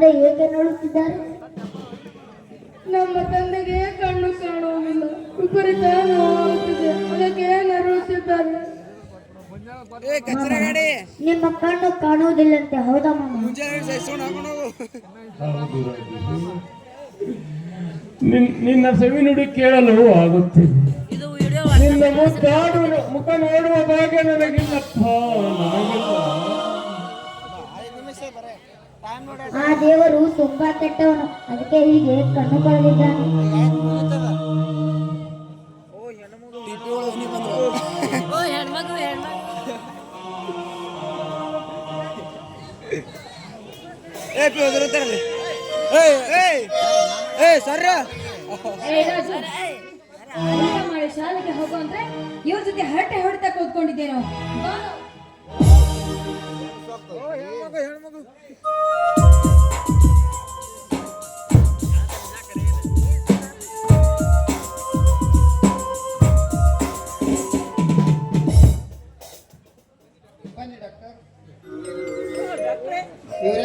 ತಂದೆ ಏಕೆ ನೋಡುತ್ತಿದ್ದಾರೆ? ನಮ್ಮ ತಂದೆಗೆ ಕಣ್ಣು ಕಾಣುವುದಿಲ್ಲ. ವಿಪರೀತ ನೋವಾಗುತ್ತಿದೆ ಅದಕ್ಕೆ ನರಳುತ್ತಿದ್ದಾರೆ. ಏ ಕಚ್ಚರ ಗಾಡಿ ನಿಮ್ಮ ಕಣ್ಣು ಕಾಣುವುದಿಲ್ಲಂತೆ ಹೌದಾ ನಿನ್ನ ಸೆವಿ ನುಡಿ ಕೇಳಲು ಆಗುತ್ತಿದೆ ವಿಡಿಯೋ ನಿನ್ನ ಮುಖ ನೋಡುವ ಭಾಗ್ಯ ನನಗಿಲ್ಲಪ್ಪ ನನಗಿಲ್ಲ. ಆ ದೇವರು ತುಂಬಾ ಕೆಟ್ಟವನು. ಅದಕ್ಕೆ ಹೀಗೆ ಕಣ್ಣು ಕಳೆದಿದ್ದಾನೆ ಓ ಹೆಣ್ಮಗು ಹೆಣ್ಮಗು ಏ ಪಿ ಹೋದಿರ್ತಾರಲ್ಲಿ ಏಯ್ ಏಯ್ ಏಯ್ ಸರ್ರ ಮಾಡಿ ಶಾಲೆಗೆ ಹೋಗು ಅಂದ್ರೆ ಇವ್ರ ಜೊತೆ ಹರಟೆ ಹೊಡೆತ ಕೂತ್ಕೊಂಡಿದ್ದೇನೋ. ನಾವು ಹೆಣ್ಮಗು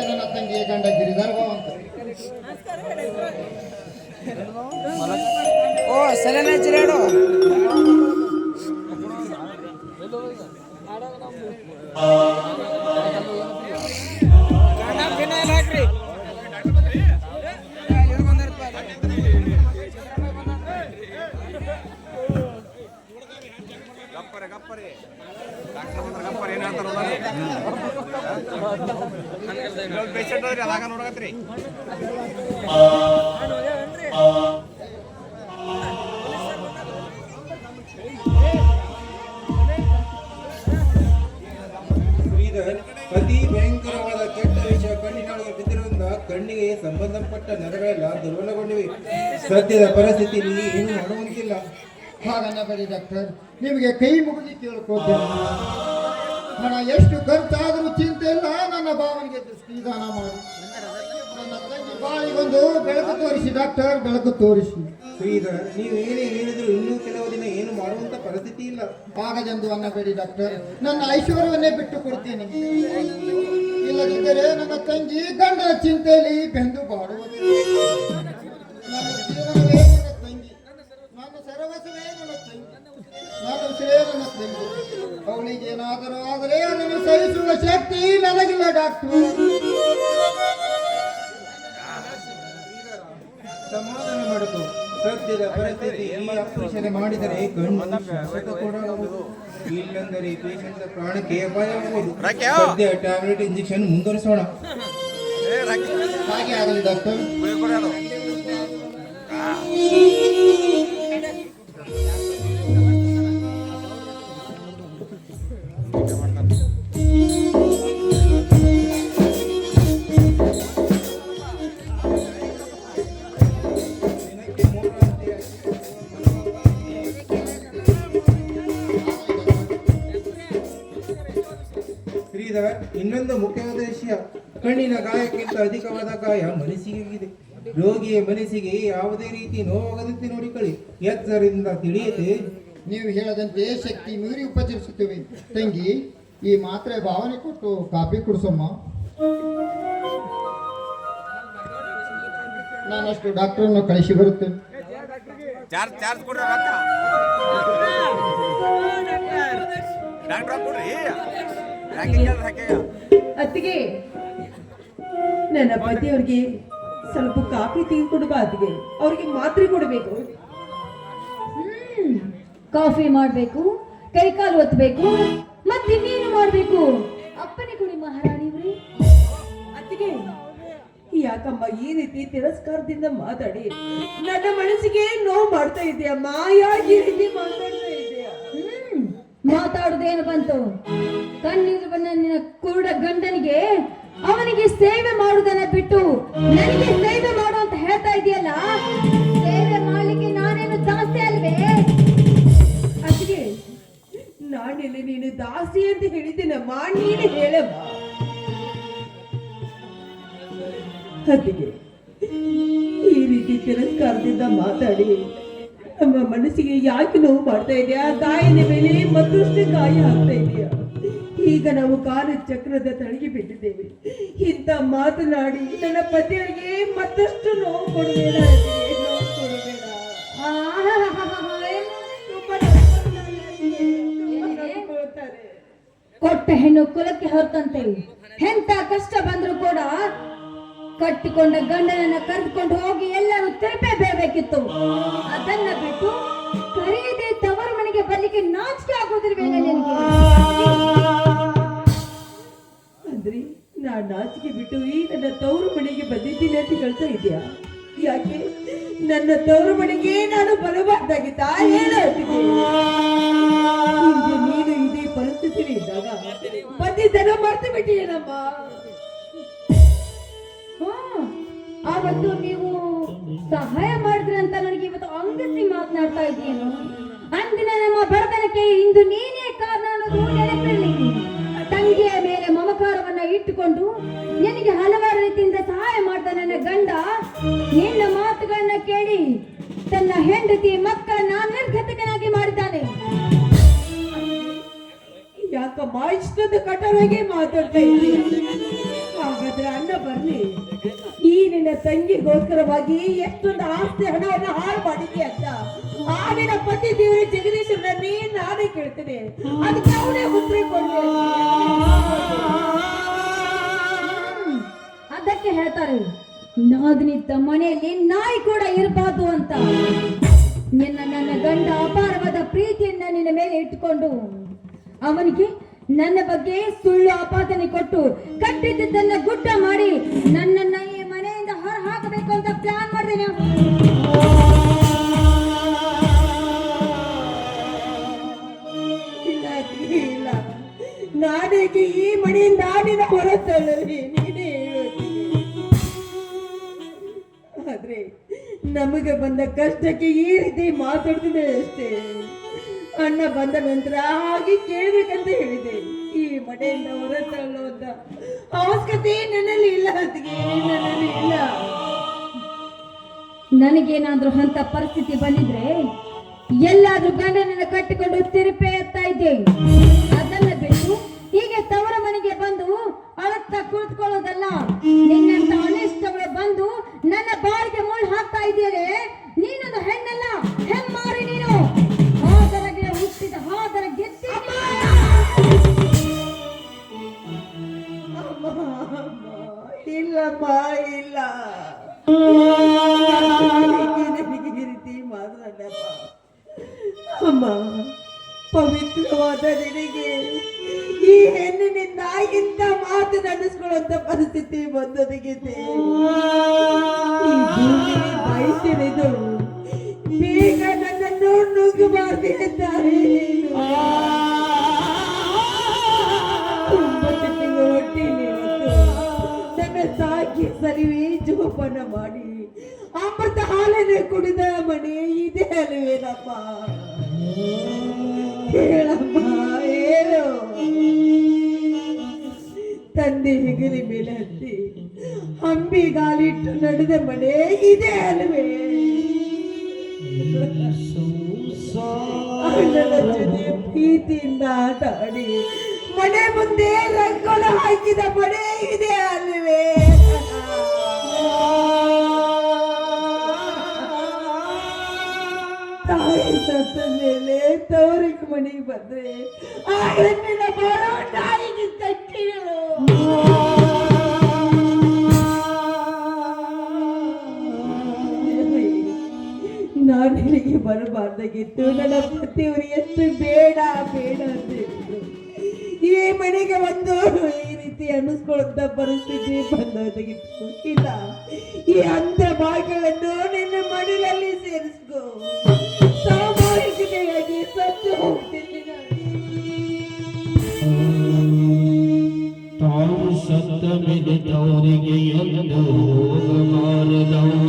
ನನ್ನ ತಂಗಿ ಗಂಡ ಅಂತ ಓ ಸೆಲೆನ ಚಿರಾಡು ಫಿನಾಯ್ಲ್ ದುರ್ಬಲಗೊಂಡಿವೆ ಸದ್ಯದ ಪರಿಸ್ಥಿತಿಯಲ್ಲಿ ಏನು ಮಾಡುವಂತಿಲ್ಲ ಹಾಗನ್ನಬೇಡಿ ಡಾಕ್ಟರ್ ನಿಮಗೆ ಕೈ ಮುಗಿದು ಕೇಳ್ಕೊಳ್ತೇನೆ ಹಣ ಎಷ್ಟು ಖರ್ಚಾದರೂ ಚಿಂತೆ ಇಲ್ಲ. ನನ್ನ ಭಾವನೆಗೆ ದೃಷ್ಟಿದಾನ ಮಾಡಿ. ನನ್ನ ತಂಗಿ ಬಾಳಿಗೊಂದು ಬೆಳಕು ತೋರಿಸಿ ಡಾಕ್ಟರ್ ಬೆಳಕು ತೋರಿಸಿ. ಶ್ರೀಧರ್ ನೀವು ಏನೇ ಹೇಳಿದ್ರು ಇನ್ನೂ ಕೆಲವು ದಿನ ಏನು ಮಾಡುವಂತ ಪರಿಸ್ಥಿತಿ ಇಲ್ಲ. ಆಗದೆಂದು ಅನ್ನಬೇಡಿ ಡಾಕ್ಟರ್. ನನ್ನ ಐಶ್ವರ್ಯವನ್ನೇ ಬಿಟ್ಟು ಕೊಡ್ತೇನೆ. ಇಲ್ಲದಿದ್ದರೆ ನನ್ನ ತಂಗಿ ಗಂಡನ ಚಿಂತೆಯಲ್ಲಿ ಬೆಂದು ಬಾಡುವುದು ನನ್ನ ಏನಾದರೂ ಆದರೆ ಅದನ್ನು ಸಹಿಸುವ ಶಕ್ತಿ ನನಗಿಲ್ಲ ಡಾಕ್ಟರ್. ಸಮಾಧಾನ ಮಾಡಿತು ಸದ್ಯದ ಪರಿಸ್ಥಿತಿ ಮಾಡಿದರೆ ಗಂಡು ಶಾಶ್ವತ ಕೊಡಬಹುದು ಈ ಪೇಷಂಟ್ ಪ್ರಾಣಕ್ಕೆ ಅಪಾಯವಾಗುವುದು ಸದ್ಯ ಟ್ಯಾಬ್ಲೆಟ್ ಇಂಜೆಕ್ಷನ್ ಮುಂದುವರಿಸೋಣ. ಹಾಗೆ ಆಗಲಿ ಡಾಕ್ಟರ್. ಕಣ್ಣಿನ ಗಾಯಕ್ಕಿಂತ ಅಧಿಕವಾದ ಗಾಯ ಮನಸ್ಸಿಗೆ ರೋಗಿಯ ಮನಸ್ಸಿಗೆ ಯಾವುದೇ ರೀತಿ ನೋವಾಗದಂತೆ ನೋಡಿಕೊಳ್ಳಿ. ಎಚ್ಚರಿಂದ ತಿಳಿಯದೆ ನೀವು ಹೇಳದಂತೆ ಶಕ್ತಿ ಮೀರಿ ಉಪಚರಿಸುತ್ತೇವೆ. ತಂಗಿ ಈ ಮಾತ್ರೆ ಭಾವನೆ ಕೊಟ್ಟು ಕಾಫಿ ಕುಡಿಸಮ್ಮ. ನಾನಷ್ಟು ಡಾಕ್ಟರನ್ನು ಕಳಿಸಿ ಬರುತ್ತೇನೆ. ಚಾರ್ಜ್ ನನ್ನ ಪತಿಯವ್ರಿಗೆ ಸ್ವಲ್ಪ ಕಾಫಿ ತೆಗೆದುಕೊಂಡು ಬಾ ಅತ್ತಿಗೆ. ಅವ್ರಿಗೆ ಮಾತ್ರೆ ಕೊಡಬೇಕು. ಕಾಫಿ ಮಾಡ್ಬೇಕು ಕೈ ಕಾಲು ಒತ್ತಬೇಕು ನೀನು ಮಾಡ್ಬೇಕು? ಅಪ್ಪನೇ ಕೊಡಿ ಮಹಾರಾಣಿ ಅತ್ತಿಗೆ ಯಾಕಮ್ಮ ಈ ರೀತಿ ತಿರಸ್ಕಾರದಿಂದ ಮಾತಾಡಿ, ನನ್ನ ಮನಸ್ಸಿಗೆ ನೋವು ಮಾಡ್ತಾ ಇದೆಯಮ್ಮ ಮಾಯಾ ಈ ರೀತಿ ಮಾತಾಡ್ತಾ ಇದೆಯಾ? ಮಾತಾಡುದೇನು ಬಂತು? ಕಣ್ಣೀರು ಬಣ್ಣ ನಿನ್ನ ಕುರುಡ ಗಂಡನಿಗೆ ಅವನಿಗೆ ಬಿಟ್ಟು ನನಗೆ ಸೇವೆ ಮಾಡು ಅಂತ ಹೇಳ್ತಾ ಇದೆಯಲ್ಲ? ಸೇವೆ ಮಾಡ್ಲಿಕ್ಕೆ ನಾನೇನು ಜಾಸ್ತಿ ಅಲ್ವೇ? ಅದಕ್ಕೆ ನಾನೆಲ್ಲಿ ನೀನು ದಾಸಿ ಅಂತ ಹೇಳಿದ್ದೀನಮ್ಮ ಮಾಡಿ ಹೇಳಮ್ಮ. ಅತ್ತಿಗೆ, ಈ ರೀತಿ ತಿರಸ್ಕಾರದಿಂದ ಮಾತಾಡಿ, ನಮ್ಮ ಮನಸ್ಸಿಗೆ ಯಾಕೆ ನೋವು ಮಾಡ್ತಾ ಇದೆಯಾ? ತಾಯಿನ ಮೇಲೆ ಮತ್ತಷ್ಟು ಕಾಯಿ ಹಾಕ್ತಾ ಇದೆಯಾ? ಈಗ ನಾವು ಕಾಲ ಚಕ್ರದ ತಳಗಿ ಬಿದ್ದಿದ್ದೇವೆ. ಇಂಥ ಮಾತನಾಡಿ ನನ್ನ ಪತಿಯವರಿಗೆ ಮತ್ತಷ್ಟು ನೋವು ಕೊಡಬೇಡ ನೋವು. ಕೊಟ್ಟ ಹೆಣ್ಣು ಕುಲಕ್ಕೆ ಹೊರತಂತೆ. ಎಂತ ಕಷ್ಟ ಬಂದ್ರು ಕೂಡ ಕಟ್ಟಿಕೊಂಡ ಗಂಡನನ್ನ ಕರೆದುಕೊಂಡು ಹೋಗಿ ಎಲ್ಲರೂ ತಿರುಪೆ ಬೇಕಿತ್ತು ಅದನ್ನ ಬಿಟ್ಟು ಕರೆಯದೆ ತವರು ಮನೆಗೆ ಬರ್ಲಿಕ್ಕೆ ನಾಚಿಕೆ ಆಗೋದಿರ್ಬೇಕು ನಿನಗೆ? ಅಂದ್ರೆ ನಾ ನಾಚಿಕೆ ಬಿಟ್ಟು ಈ ನನ್ನ ತವರು ಮನೆಗೆ ಬಂದಿದ್ದೀನಿ ಅಂತ ಹೇಳ್ತಾ ಇದೆಯಾ ಯಾಕೆ? ನನ್ನ ತವರು ಮನೆಗೆ ನಾನು ಬರಬಾರ್ದಾಗಿತ್ತ? ಹೇಳು. ನೀನು ಇದೇ ಪರಿಸ್ಥಿತಿ ಇದ್ದಾಗ ಬಂದಿದ್ದನ್ನ ಮರ್ತು ಬಿಟ್ಟಿಯೇನಮ್ಮ ಆವತ್ತು ನೀವು ಸಹಾಯ ಮಾಡಿದ್ರಿ ಅಂತ ನನಗೆ ಇವತ್ತು ಅಂಗತಿ ಮಾತನಾಡ್ತಾ ಇದ್ದೀನಿ ಅಂದಿನ ನಮ್ಮ ಬರ್ತನಕ್ಕೆ ಇಂದು ನೀನೇ ಕಾರಣ ಅನ್ನೋದು ನೆನಪಿರಲಿ ತಂಗಿಯ ಮೇಲೆ ಮಮಕಾರವನ್ನ ಇಟ್ಟುಕೊಂಡು ನಿನಗೆ ಹಲವಾರು ರೀತಿಯಿಂದ ಸಹಾಯ ಮಾಡ್ದ ನನ್ನ ಗಂಡ, ನಿನ್ನ ಮಾತುಗಳನ್ನ ಕೇಳಿ ತನ್ನ ಹೆಂಡತಿ ಮಕ್ಕಳನ್ನ ನಿರ್ಗತಕನಾಗಿ ಮಾಡಿದ್ದಾನೆ. ಯಾಕ ಇಷ್ಟೊಂದು ಕಠೋರಾಗಿ ಮಾತಾಡ್ತಾ ಇದ್ದೀನಿ ಅಣ್ಣ ಬರ್ಲಿ. ಈ ನಿನ್ನ ತಂಗಿಗೋಸ್ಕರವಾಗಿ ಎಷ್ಟೊಂದು ಆಸ್ತಿ ಹಣವನ್ನು ಹಾಳು ಮಾಡಿದ್ಯಾ ಅಂತ ನಿನ್ನ ಪತಿ ದೇವರ ಜಗದೀಶ್ವರನ ನೀ ನಾನೇ ಕೇಳ್ತೇನೆ. ಅದಕ್ಕೆ ಅವನೇ ಉತ್ತರ ಕೊಡ್ಲಿ. ಅದಕ್ಕೆ ಹೇಳ್ತಾರೆ, ನಾದಿನಿದ್ದ ಮನೆಯಲ್ಲಿ ನಾಯಿ ಕೂಡ ಇರಬಾರ್ದು ಅಂತ. ನಿನ್ನ ನನ್ನ ಗಂಡ ಅಪಾರವಾದ ಪ್ರೀತಿಯನ್ನ ನಿನ್ನ ಮೇಲೆ ಇಟ್ಟುಕೊಂಡು ಅವನಿಗೆ ನನ್ನ ಬಗ್ಗೆ ಸುಳ್ಳು ಆಪಾದನೆ ಕೊಟ್ಟು ಕಟ್ಟಿದ್ದನ್ನ ಗುಡ್ಡ ಮಾಡಿ ನನ್ನನ್ನ ಕಷ್ಟಕ್ಕೆ ಈ ರೀತಿ ಮಾತಾಡ್ತಿದೆ ಅಷ್ಟೇ. ಅಣ್ಣ ಬಂದ ನಂತರ ಹಾಗೆ ಕೇಳ್ಬೇಕಂತ ಹೇಳಿದೆ. ಈ ಹೊರತಳ್ಳು ಅಂತ. ಅವಶ್ಯಕತೆ ನನ್ನಲ್ಲಿ ಇಲ್ಲ ಅದಕ್ಕೆ ನನ್ನಲ್ಲಿ ಇಲ್ಲ. ನನಗೇನಾದ್ರೂ ಅಂತ ಪರಿಸ್ಥಿತಿ ಬಂದಿದ್ರೆ ಎಲ್ಲಾದ್ರೂ ಗಂಡನನ್ನ ಕಟ್ಟಿಕೊಂಡು ತಿರುಪೆ ಎತ್ತಾ ಇದ್ದೆ ಈ ಹೆಣ್ಣಿನಿಂದ ಇಂಥ ಮಾತು ನಡೆಸ್ಕೊಳ್ಳುವಂತ ಪರಿಸ್ಥಿತಿ ಬಂದೊದಗಿದೆ ಬಯಸಿರಿದು ಬೇಗ ನನ್ನನ್ನು ನುಗ್ಗಬಾರ್ದು ಎಂದಾರೆ ನನ್ನ ಸಾಕಿ ಸರಿವಿ ಜೋಪಾನ ಮಾಡಿ ಅಮೃತ ಹಾಲನೆ ಕುಡಿದ ಮನೆ ಇದೆ ಅಲ್ವೇನಪ್ಪ? ಹೇಳಮ್ಮ, ಹೇಳು. ತಂದೆ ಹಿಗಿಲಿ ಮೇಲೆ ಹತ್ತಿ ಅಂಬಿ ಗಾಲಿಟ್ಟು ನಡೆದ ಮನೆ ಇದೆ ಅಲ್ವೇ? ಜೊತೆ ಪ್ರೀತಿಯಿಂದ ಆಟ ಆಡಿ ಮನೆ ಮುಂದೆ ರಂಗೋಲ ಹಾಕಿದ ಮನೆ ಇದೆ ಅಲ್ವೇ? ತಾಯಿ ಸತ್ತ ಮೇಲೆ ತವರಿಗೆ ಮನೆಗೆ ಬಂದ್ರೆ ಆ ಹೆಣ್ಣಿನ ಟಾಯಿ ನಾಯಿಗೆ ನಾನು ಇಲ್ಲಿಗೆ ಬರಬಾರ್ದಾಗಿತ್ತು. ನನ್ನ ಪತಿಯವರು ಎಷ್ಟು ಬೇಡ ಬೇಡ ಅಂತ ಹೇಳಿದ್ರು. ಈ ಮನೆಗೆ ಬಂದು ಈ ರೀತಿ ಅನ್ನಿಸ್ಕೊಳ್ಳುವಂತ ಪರಿಸ್ಥಿತಿ ಬಂದೋದಾಗಿತ್ತು ಇಲ್ಲ ಈ ಅಂತ ಭಾಗಗಳನ್ನು ನಿನ್ನ ಮಡಿಲಲ್ಲಿ ಸೇರಿಸ್ಕೋ. ಸಾಮಾಜಿಕತೆಯಾಗಿ ಸತ್ತು सत मिल तोरी अंदो मार दो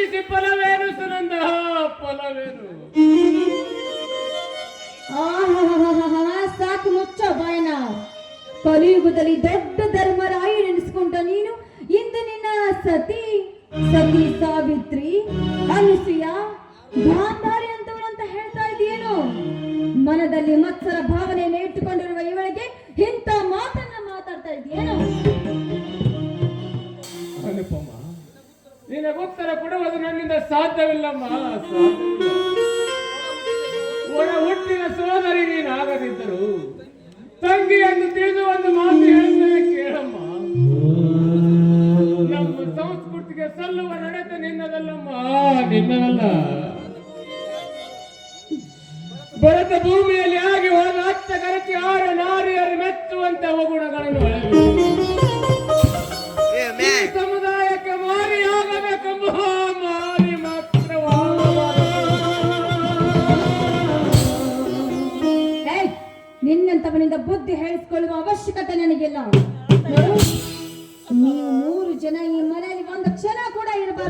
ನಿಂದಿಸಿ ಫಲವೇನು ಸುನಂದ? ಫಲವೇನು? ಸಾಕು ಮುಚ್ಚ ಬಾಯನ ಕಲಿಯುಗದಲ್ಲಿ ದೊಡ್ಡ ಧರ್ಮರಾಯಿ ನೆನೆಸ್ಕೊಂಡ ನೀನು ಇಂದು ನಿನ್ನ ಸತಿ ಸತಿ ಸಾವಿತ್ರಿ ಅನುಸೂಯ ಗಾಂಧಾರಿ ಅಂತವಳು ಅಂತ ಹೇಳ್ತಾ ಇದೆಯೇನು ಮನದಲ್ಲಿ ಮತ್ಸರ ಭಾವನೆ ಇಟ್ಟುಕೊಂಡಿರುವ ಇವಳಿಗೆ ಇಂಥ ಮಾತನ್ನ ಮಾತಾಡ್ತಾ ಇದೆಯೇನು ಅನುಪಮ ನಿನಗುತ್ತರ ಕೊಡುವುದು ನನ್ನಿಂದ ಸಾಧ್ಯವಿಲ್ಲಮ್ಮ. ಸಾಧ್ಯವಿಲ್ಲ. ಒಳ ಹುಟ್ಟಿನ ಸೋದರಿ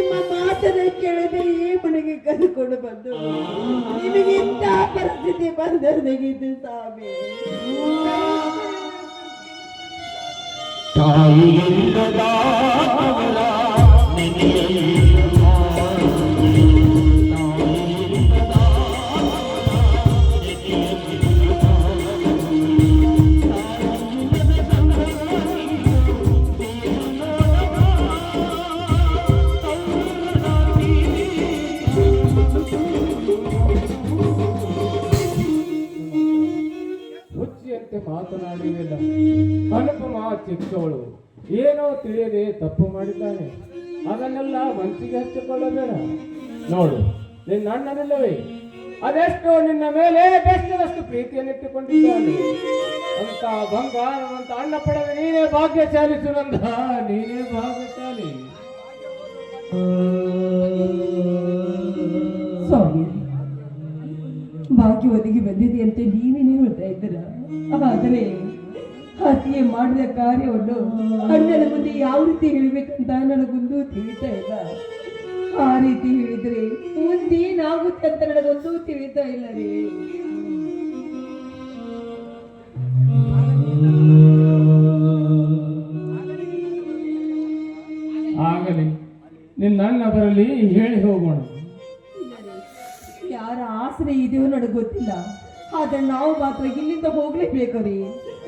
ನಿಮ್ಮ ಮಾತನ್ನ ಕೇಳದೆ ಈ ಮನೆಗೆ ಕರ್ಕೊಂಡು ಬಂದು ನಿಮಗೆ ಇಂಥ ಪರಿಸ್ಥಿತಿ ಬಂದಿದ್ದು ಸ್ವಾಮಿ? ಹುಚ್ಚಿಯಂತೆ ಮಾತನಾಡುವುದಿಲ್ಲ. ಅನುಪಮ ಚಿಕ್ಕವಳು ಏನೋ ತಿಳಿಯದೆ ತಪ್ಪು ಮಾಡಿದ್ದಾನೆ. ಅದನ್ನೆಲ್ಲ ಮನಸ್ಸಿಗೆ ಹಚ್ಚಿಕೊಳ್ಳಬೇಡ. ನೋಡು, ನಿನ್ನ ಅಣ್ಣನಿಲ್ಲವೇ? ಅದೆಷ್ಟು ನಿನ್ನ ಮೇಲೆ ಬೆಷ್ಟದಷ್ಟು ಪ್ರೀತಿಯನ್ನಿಟ್ಟುಕೊಂಡಿದ್ದಾನೆ ಅಂತ ಬಂಗಾರವಂತ ಅಣ್ಣ ಪಡೆದ ನೀನೇ ಭಾಗ್ಯಶಾಲಿ ಸುನಂದ ನೀನೇ ಭಾಗ್ಯಶಾಲಿ. ಭಾಗ್ಯ ಒದಗಿ ಬಂದಿದೆ ಅಂತ ನೀವೇನೇ ಹೇಳ್ತಾ ಇದ್ದೀರ? ಆದರೆ ಹತ್ಯೆ ಮಾಡಿದ ಕಾರ್ಯವನ್ನು ಅಣ್ಣನ ಮುಂದೆ ಯಾವ ರೀತಿ ಹೇಳಬೇಕಂತ ನನಗೊಂದು ತಿಳಿತಾ ಇಲ್ಲ. ಆ ರೀತಿ ಹೇಳಿದ್ರೆ ಮುಂದೇನಾಗುತ್ತೆ ಅಂತ ನನಗೊಂದು ತಿಳಿತಾ ಇಲ್ಲ ರೀ. ಆಗಲಿ ನಿನ್ನ ಅಣ್ಣ ಬರಲಿ ಹೇಳಿ ಹೋಗೋಣ. ಯಾರ ಆಸರೆ ಇದೆಯೋ ನನಗೆ ಗೊತ್ತಿಲ್ಲ. ಆದ್ರೆ ನಾವು ಮಾತ್ರ ಇಲ್ಲಿಂದ ಹೋಗ್ಲೇಬೇಕು ರೀ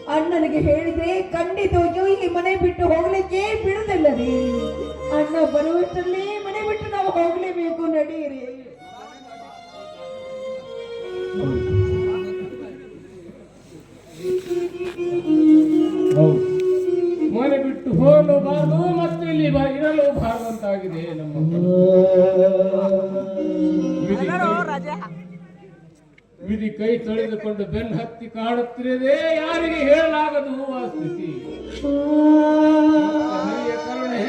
ಅಣ್ಣನಿಗೆ ಹೇಳಿದ್ರೆ ಖಂಡಿತವಾಗಿಯೂ ಈ ಮನೆ ಬಿಟ್ಟು ಹೋಗ್ಲಿಕ್ಕೆ ಬಿಡುದಿಲ್ಲ ರೀ ಅಣ್ಣ ಬರುವಷ್ಟರಲ್ಲಿ ಮನೆ ಬಿಟ್ಟು ನಾವು ಹೋಗ್ಲೇಬೇಕು ವಿಧಿ ಕೈ ತೊಳೆದುಕೊಂಡು ಬೆನ್ನು ಹತ್ತಿ ಕಾಣುತ್ತಿರದೆ ಯಾರಿಗೆ ಹೇಳಲಾಗದು ಆ ಸ್ಥಿತಿ? ಕರುಣೆ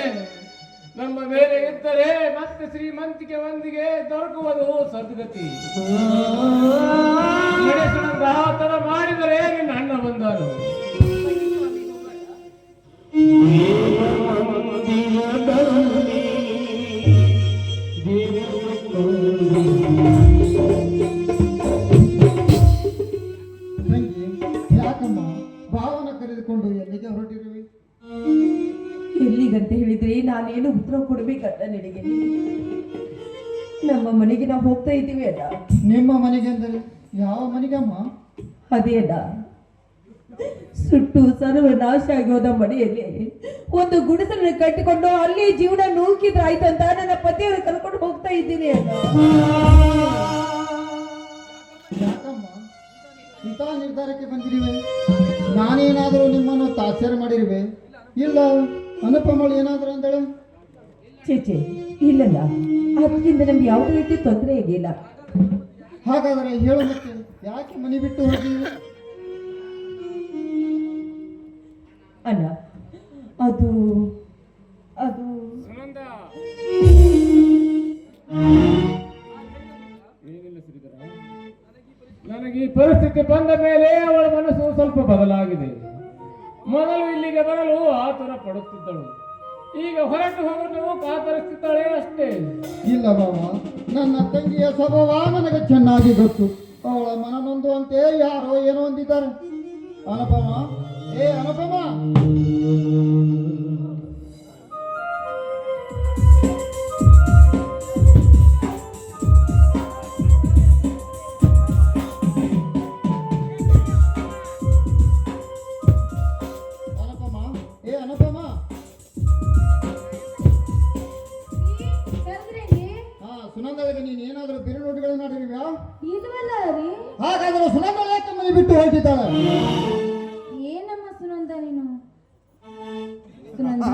ನಮ್ಮ ಮೇಲೆ ಇದ್ದರೆ ಮತ್ತೆ ಶ್ರೀಮಂತಿಕೆ ಒಂದಿಗೆ ದೊರಕುವುದು ಸದ್ಗತಿ ಮನೆಗೆ ನಾವು ಹೋಗ್ತಾ ಇದ್ದೀವಿ ಅಲ್ಲ? ನಿಮ್ಮ ಮನೆಗೆ ಅಂದರೆ ಯಾವ ಮನೆಗಮ್ಮ ಅದೇ ಅಲ್ಲ. ಸುಟ್ಟು ಸರ್ವನಾಶ ಆಗೋದ ಮನೆಯಲ್ಲಿ. ಒಂದು ಗುಡಿಸಲನ್ನ ಕಟ್ಟಿಕೊಂಡು ಅಲ್ಲಿ ಜೀವನ ನೂಕಿದ್ರೆ ಆಯ್ತಂತ ನನ್ನ ಪತಿಯವರು ಕರ್ಕೊಂಡು ಹೋಗ್ತಾ ಇದ್ದೀನಿ ಯಾಕಮ್ಮ? ಇಂಥ ನಿರ್ಧಾರಕ್ಕೆ ಬಂದಿರುವೆ ನಾನೇನಾದರೂ ನಿಮ್ಮನ್ನು ತಾತ್ಸರ್ಯ ಮಾಡಿರುವೆ? ಇಲ್ಲ ಅನುಪಮಳು ಏನಾದರೂ ಅಂದಳು? ಚೇಚೆ ಇಲ್ಲಲ್ಲ ಅದಕ್ಕಿಂತ ನಮ್ಗೆ ಯಾವುದೇ ರೀತಿ ತೊಂದರೆ ಆಗಿಲ್ಲ ಹಾಗಾದರೆ ಹೇಳು ಮತ್ತೆ ಯಾಕೆ ಮನೆ ಬಿಟ್ಟು ಹೋಗಿ ಅಲ್ಲ ಅದು ಅದು ಸುನಂದ! ನನಗೆ ಈ ಪರಿಸ್ಥಿತಿ ಬಂದ ಮೇಲೆ ಅವಳ ಮನಸ್ಸು ಸ್ವಲ್ಪ ಬದಲಾಗಿದೆ. ಮೊದಲು ಇಲ್ಲಿಗೆ ಬರಲು ಆತುರ ಪಡುತ್ತಿದ್ದಳು. ಈಗ ಹೊರಟು ಹೋಗಲು ಕಾತರಿಸುತ್ತಾಳೆ ಅಷ್ಟೇ. ಇಲ್ಲ ಬಾವ ನನ್ನ ತಂಗಿಯ ಸ್ವಭಾವ ನನಗೆ ಚೆನ್ನಾಗಿ ಗೊತ್ತು. ಅವಳ ಮನನೊಂದುವಂತೆ ಯಾರೋ ಏನೋ ಅಂದಿದ್ದಾರೆ. ಅನುಪಮ, ಏ ಅನುಪಮ! ಏನಮ್ಮ ಸುನಂದ ನೀನು? ಸುನಂದ?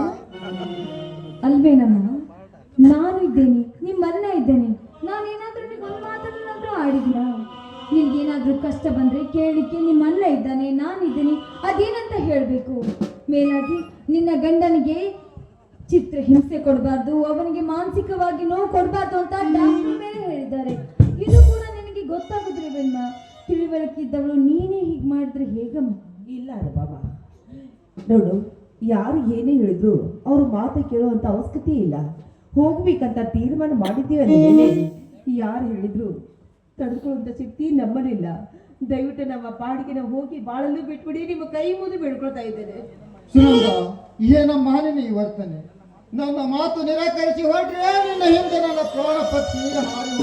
ಅಲ್ವೇನಮ್ಮ ನಾನು ಇದ್ದೇನೆ ನಿಮ್ಮ ಅಣ್ಣ ಇದ್ದೇನೆ. ನಾನೇನಾದ್ರೂ ನೀವು ಒಂದು ಮಾತನ್ನಾದ್ರೂ ಆಡಿದ್ದೀರಾ? ನಿನ್ಗೇನಾದ್ರೂ ಕಷ್ಟ ಬಂದ್ರೆ ಕೇಳಿಕ್ಕೆ ನಿಮ್ಮ ಅಣ್ಣ ಇದ್ದಾನೆ ನಾನಿದ್ದೀನಿ ಅದೇನಂತ ಹೇಳಬೇಕು? ಮೇಲಾಗಿ, ನಿನ್ನ ಗಂಡನಿಗೆ ಚಿತ್ರ ಹಿಂಸೆ ಕೊಡಬಾರ್ದು, ಅವನಿಗೆ ಮಾನಸಿಕವಾಗಿ ನೋವು ಕೊಡಬಾರ್ದು ಅಂತ ಡಾಕ್ಟರ್ ಮೇಲೆ ಹೇಳಿದ್ದಾರೆ. ಇದು ಕೂಡ ನಿನಗೆ ಗೊತ್ತಾಗುದ್ರಿವೆಲ್ಲ ತಿಳುವಳಿಕಿದ್ದವಳು ನೀನೇ ಹೀಗೆ ಮಾಡಿದ್ರೆ ಹೇಗಮ್ಮ? ಇಲ್ಲ ಬಾಬಾ. ನೋಡು, ಯಾರು ಏನೇ ಹೇಳಿದ್ರು ಅವ್ರ ಮಾತು ಕೇಳುವಂತ ಅವಶ್ಯಕತೆ ಇಲ್ಲ. ಹೋಗ್ಬೇಕಂತ ತೀರ್ಮಾನ ಮಾಡಿದ್ದೀವಿ ಯಾರು ಹೇಳಿದ್ರು ತಡ್ಕೊಳ್ಳುವಂತ ಶಕ್ತಿ ನಮ್ಮನಿಲ್ಲ ದಯವಿಟ್ಟು ನಮ್ಮ ಪಾಡಿಗೆ ನಾವು ಹೋಗಿ ಬಾಳಲ್ಲೂ ಬಿಟ್ಬಿಡಿ, ನಿಮ್ಮ ಕೈ ಮುಂದೆ ಬೇಡ್ಕೊಳ್ತಾ ಇದ್ದೇನೆ. ಸುನಂದ ಏನಮ್ಮ ನಿನ್ನ ಈ ವರ್ತನೆ. ನನ್ನ ಮಾತು ನಿರಾಕರಿಸಿ ಹೊರಟ್ರೆ ನಿನ್ನ ಹಿಂದೆ ನನ್ನ ಪ್ರಾಣ ಪಕ್ಷಿ ಹಾರಿ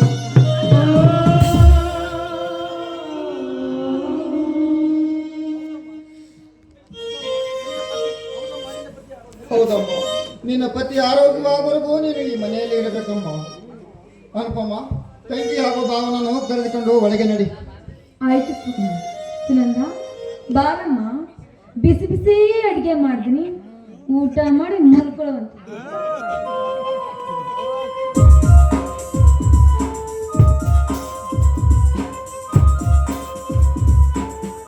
ನಿನ್ನ ಪತಿ ಆರೋಗ್ಯವಾಗುವವರೆಗೂ ನೀನು ಈ ಮನೆಯಲ್ಲಿ ಇರಬೇಕಮ್ಮ. ಅನುಪಮ್ಮ ತಂಗಿ ಹಾಗೂ ಭಾವನನ್ನು ಕರೆದುಕೊಂಡು ಒಳಗೆ ನಡಿ. ಆಯ್ತು ಸುನಂದ. ಬಾರಮ್ಮ ಬಿಸಿ ಬಿಸಿ ಅಡುಗೆ ಮಾಡ್ತೀನಿ. ಊಟ ಮಾಡಿ ಮಲ್ಕೊಳ್ಳುವಂತ.